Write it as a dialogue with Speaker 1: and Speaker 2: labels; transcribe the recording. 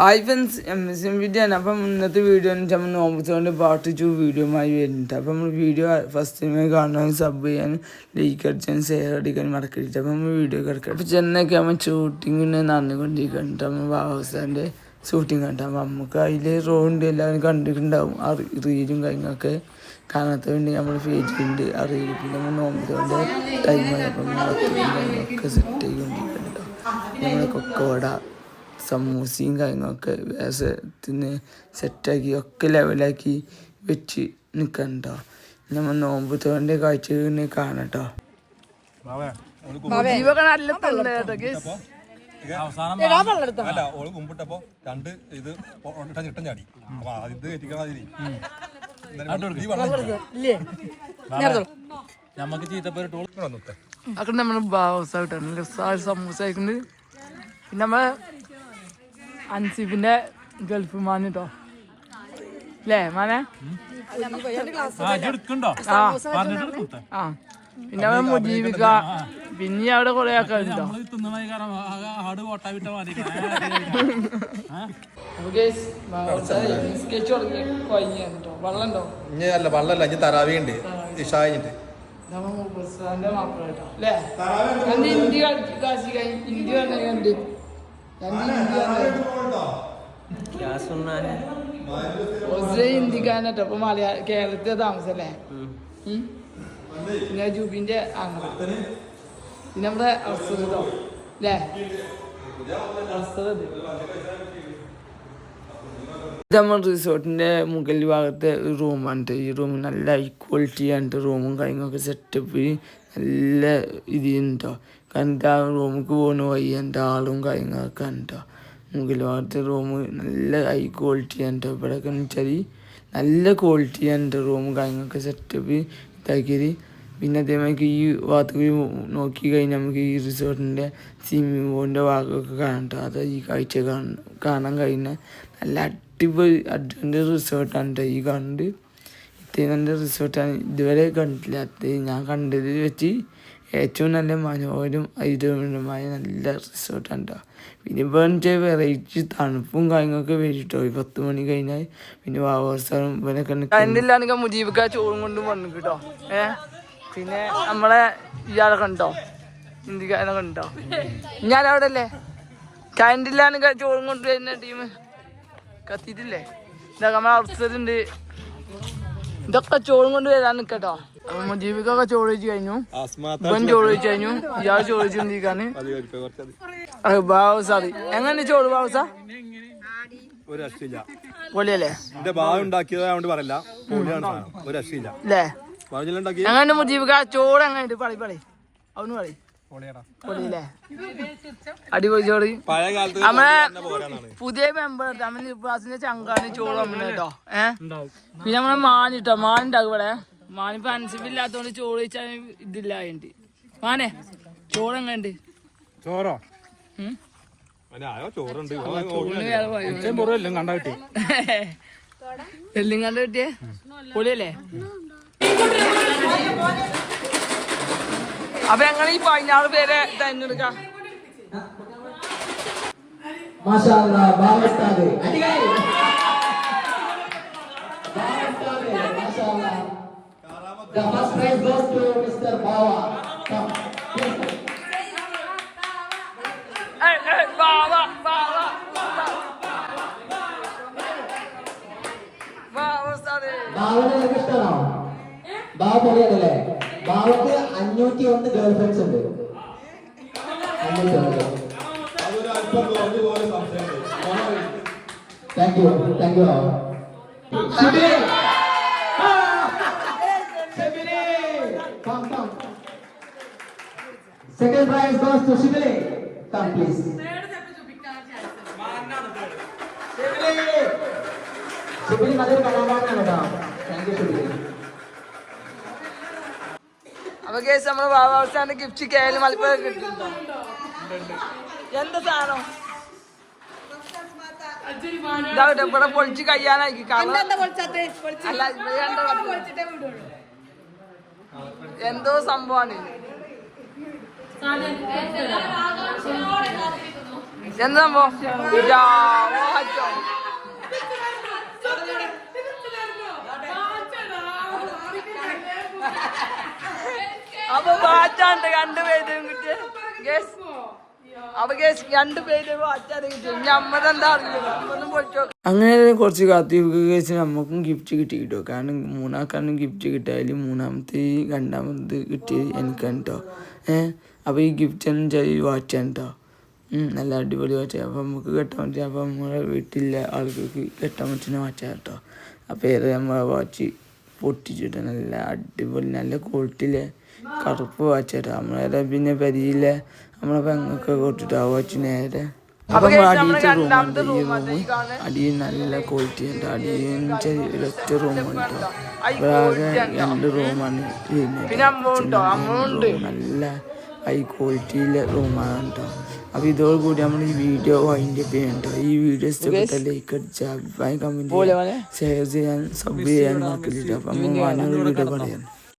Speaker 1: Hi friends M S M video ആണ് അപ്പം ഇന്നത്തെ വീഡിയോ എന്ന് നമ്മൾ നോമ്പത്തോണ്ട് പാർട്ട് ടു വീഡിയോമായി വരുന്നുണ്ട്. അപ്പം നമ്മൾ വീഡിയോ ഫസ്റ്റ് ടൈം കാണാൻ സബ് ചെയ്യാനും ലൈക്ക് അടിച്ചാൻ ഷെയർ അടിക്കാൻ മറക്കരുത്. അപ്പം നമ്മൾ വീഡിയോ കിടക്കാം അപ്പം ചെന്നൈക്ക് നമ്മൾ ഷൂട്ടിങ്ങിന് നടന്നുകൊണ്ടിരിക്കുന്നുണ്ട് നമ്മൾ ബാബുസാന്റെ ഷൂട്ടിങ് കണ്ടാൽ അപ്പം നമുക്ക് അതിൽ റോണ്ട് എല്ലാവരും കണ്ടിട്ടുണ്ടാവും. ആ റീലും കാര്യങ്ങളൊക്കെ കാണാത്ത വേണ്ടി നമ്മൾ ഫേറ്റിട്ടുണ്ട് ആ റീൽ പിന്നെ നമ്മൾ നോമ്പത്തോണ്ട് ടൈമായി അപ്പം നമ്മളൊക്കെ സെറ്റ് ചെയ്തുകൊണ്ടിരിക്കുന്നുണ്ടാവും നമ്മളെ കൊക്കവട സമൂസയും കാര്യങ്ങളൊക്കെ വേസത്തിന് സെറ്റാക്കി ഒക്കെ ലെവലാക്കി വെച്ച് നിൽക്കണ്ടോ കേട്ടോ നമ്മൾ നോമ്പ് തോന്റെ കാഴ്ച കാണാം
Speaker 2: കേട്ടോ അല്ല ഓൾ കുമ്പിട്ടപ്പോ രണ്ട്
Speaker 1: സമൂസ നമ്മളെ അൻസിഫിന്റെ ഗൾഫ് മാൻ കേട്ടോ അല്ലേ മാനെ?
Speaker 3: ആ
Speaker 1: പിന്നെ അവൻ മുജീബിക്ക. പിന്നെ അവിടെ കൊറേ ഒക്കെ ഉണ്ടോ
Speaker 2: വെള്ളല്ല അല്ല വള്ളല്ല ഇനി തറാവിയുണ്ട്
Speaker 1: ഉണ്ട്. രണ്ട് ഇന്ത്യ കാശി കഴിഞ്ഞ് ഇന്ത്യ ഇന്ത്യക്കാരനട്ടോ അപ്പൊ മലയാള കേരളത്തിലെ താമസല്ലേ. പിന്നെ ജൂബിന്റെ ആണ് പിന്നെ നമ്മുടെ അസുഖോ അല്ലേ റിസോർട്ടിന്റെ നമ്മൾ റിസോർട്ടിന്റെ മുകളിൽ ഭാഗത്തെ റൂമാണ് ഈ റൂം നല്ല ഹൈ ക്വാളിറ്റി ആണ് റൂമും കാര്യങ്ങളൊക്കെ സെറ്റപ്പ് നല്ല ഇതിണ്ട കാരണം ആ റൂമിലേക്ക് പോകുന്ന വഴി എന്റെ ആളും കാര്യങ്ങളൊക്കെ ഉണ്ടോ മുകളിലത്തെ റൂം നല്ല ഹൈ ക്വാളിറ്റി ആണ് ഇവിടെയൊക്കെ എന്ന് വെച്ചാൽ നല്ല ക്വാളിറ്റി ആണ് റൂം കാര്യങ്ങളൊക്കെ സെറ്റപ്പ് ഇതാക്കിയത്? പിന്നെ അതേമാതിരി ഈ ഭാഗത്തേക്ക് നോക്കി കഴിഞ്ഞാൽ നമുക്ക് ഈ റിസോർട്ടിന്റെ സ്വിമ്മിംഗ് പൂളിന്റെ ഭാഗമൊക്കെ കാണട്ടോ അത് ഈ കാഴ്ച കാണ- കാണാൻ കഴിയുന്ന നല്ല അടിപൊളി അഡ്വഞ്ചർ റിസോർട്ടാണ് ഈ കണ്ട്. ഇത്രയും നല്ല റിസോർട്ടാണ് ഇതുവരെ കണ്ടിട്ടില്ല. അത് ഞാൻ കണ്ടതിൽ വെച്ച് ഏറ്റവും നല്ല മനോഹരം ഐതമായ നല്ല റിസോർട്ടാണ് കേട്ടോ പിന്നെ ഇപ്പോൾ വെച്ചാൽ വെറൈറ്റി തണുപ്പും കാര്യങ്ങളൊക്കെ വരും ഈ പത്ത് മണി കഴിഞ്ഞാൽ പിന്നെ വാവാസാറും ഇവനൊക്കെ കണ്ടില്ലാണെങ്കിൽ മുജീബിക്ക ചോറും കൊണ്ടും വന്നു കേട്ടോ. ഏ? പിന്നെ നമ്മളെ ഇയാളെ കണ്ടോ? ഇന്ത്യക്കാരനെ കണ്ടോ? ഞാനവിടെ അല്ലേ കണ്ടില്ലാണെങ്കിൽ ചോറും കൊണ്ടുവരുന്ന ടീം. കത്തിയിട്ടില്ലേ? ഇതൊക്കെ നമ്മളെ അവസരമുണ്ട് ഇതൊക്കെ ചോറും കൊണ്ട് വരാൻ നിക്കട്ടോ. മുജീബിക്കൊക്കെ ചോറ് വെച്ച് കഴിഞ്ഞു. ഇവൻ ചോറ്. വെച്ച് കഴിഞ്ഞു. ഇയാൾ ചോറ് ബാബുസാദി എങ്ങനെ ചോറ് ബാബുസ
Speaker 2: ഒരു രക്ഷയില്ല
Speaker 1: പൊളിയല്ലേ
Speaker 2: എന്റെ ഉണ്ടാക്കിയതായോണ്ട് പറയില്ല. ഒരു രക്ഷയില്ല
Speaker 1: അല്ലേ
Speaker 2: ഭാവത്തിലുണ്ടാക്കി
Speaker 1: എങ്ങനെ മുജീബിക്ക ചോറ് എങ്ങനെ പളി പളി അവന് പറയും. അടിപൊളി നമ്മളെ പുതിയ മെമ്പർ നമ്മൾ ചങ്കാണ് ചോറ് നമ്മൾ കേട്ടോ ഏഹ് പിന്നെ നമ്മളെ മാൻ കിട്ടോ മാൻ ഉണ്ടാകും ഇവിടെ. മാനിപ്പോ അനുസരിപ്പില്ലാത്തോണ്ട് ചോറ് വെച്ചാൽ ഇതില്ല അതിന്റെ മാനെ ചോറ് എങ്ങനെയുണ്ട്?
Speaker 3: ചോറോ?
Speaker 2: എല്ലിങ്ങാണ്ട് ചോറുണ്ട്.
Speaker 1: എല്ലാം കണ്ട് കിട്ടിയേ. പൊളിയല്ലേ? അപ്പൊ ഞങ്ങൾ ഈ പതിനാറ് പേരെ തെരഞ്ഞെടുക്കാം
Speaker 4: The first prize goes to Mr. Bawa. Come.
Speaker 1: ഉസ്താദേ.
Speaker 4: ബാവനെ നിനക്ക് പൊളിയാണല്ലേ അഞ്ഞൂറ്റി ഒന്ന് ഗേൾ ഫ്രണ്ട്സ് ഉണ്ട് thank you thank you second prize goes to Shibili come please Shibili നല്ലൊരു കലാകാരനാണ് കേട്ടോ. താങ്ക് യു ഷിബിലി
Speaker 1: അപ്പൊ കേസ് നമ്മൾ ബാബാസ്ഥാന്റെ ഗിഫ്റ്റ് കേരള മലപ്പുറം കിട്ടുന്നുണ്ടോ എന്താ സാധനം? ഇതാവട്ടെ ഇവിടെ പൊളിച്ച് കഴിയാനായി അല്ല എന്തോ സംഭവമാണ് എന്താ സംഭവം? ഓ, വാച്ചാണ്ട് രണ്ട് പേരും കിട്ടിയ. ഗസ് അപ്പൊ ഗസ് അങ്ങനെ കുറച്ച് കാത്തിരിക്കുക കേസ് നമുക്കും ഗിഫ്റ്റ് കിട്ടി കിട്ടോ. കാരണം മൂന്നാക്കാണ് ഗിഫ്റ്റ് കിട്ടിയാൽ മൂന്നാമത്തെ രണ്ടാമത് കിട്ടിയത് എനിക്കാണ് കേട്ടോ ഏഹ് അപ്പോൾ ഈ ഗിഫ്റ്റ് എന്ന് വെച്ചാൽ വാച്ചാണ് കേട്ടോ നല്ല അടിപൊളി വാച്ച. അപ്പോൾ നമുക്ക് കെട്ടാൻ പറ്റിയ അപ്പോൾ നമ്മുടെ വീട്ടിലെ ആളുകൾക്ക് കെട്ടാൻ പറ്റുന്ന വാച്ചാണ് കേട്ടോ അപ്പോൾ ഏത് നമ്മളെ വാച്ച് പൊട്ടിച്ചിട്ട് നല്ല അടിപൊളി നല്ല ക്വാളിറ്റിയിലെ കറുപ്പ് വാച്ചിട്ട് നമ്മളെ പിന്നെ പരിചയമില്ല നമ്മളെ പെങ്ങൾക്ക് കൊടുത്തിട്ട് ആ വാച്ച് നേരെ. അപ്പൊ അടിയത്തെ റൂം അടിയിൽ നല്ല ക്വാളിറ്റി ഉണ്ട്. അടിയിൽ ഒറ്റ റൂമുണ്ട് ആകെ രണ്ട് റൂമാണ് നല്ല ഹൈ ക്വാളിറ്റിയിലെ റൂമാണ് കേട്ടോ. അപ്പൊ ഇതോടുകൂടി നമ്മൾ ഈ വീഡിയോ അപ്പ് പേരുണ്ടോ ഈ വീഡിയോ ഇഷ്ടപ്പെട്ട ലൈക്ക് അടിച്ച അഭിപ്രായം കമന്റ് ഷെയർ ചെയ്യാൻ സബ് ചെയ്യാൻ നോക്കില്ല അപ്പൊ നമ്മൾ വീഡിയോ പറയാം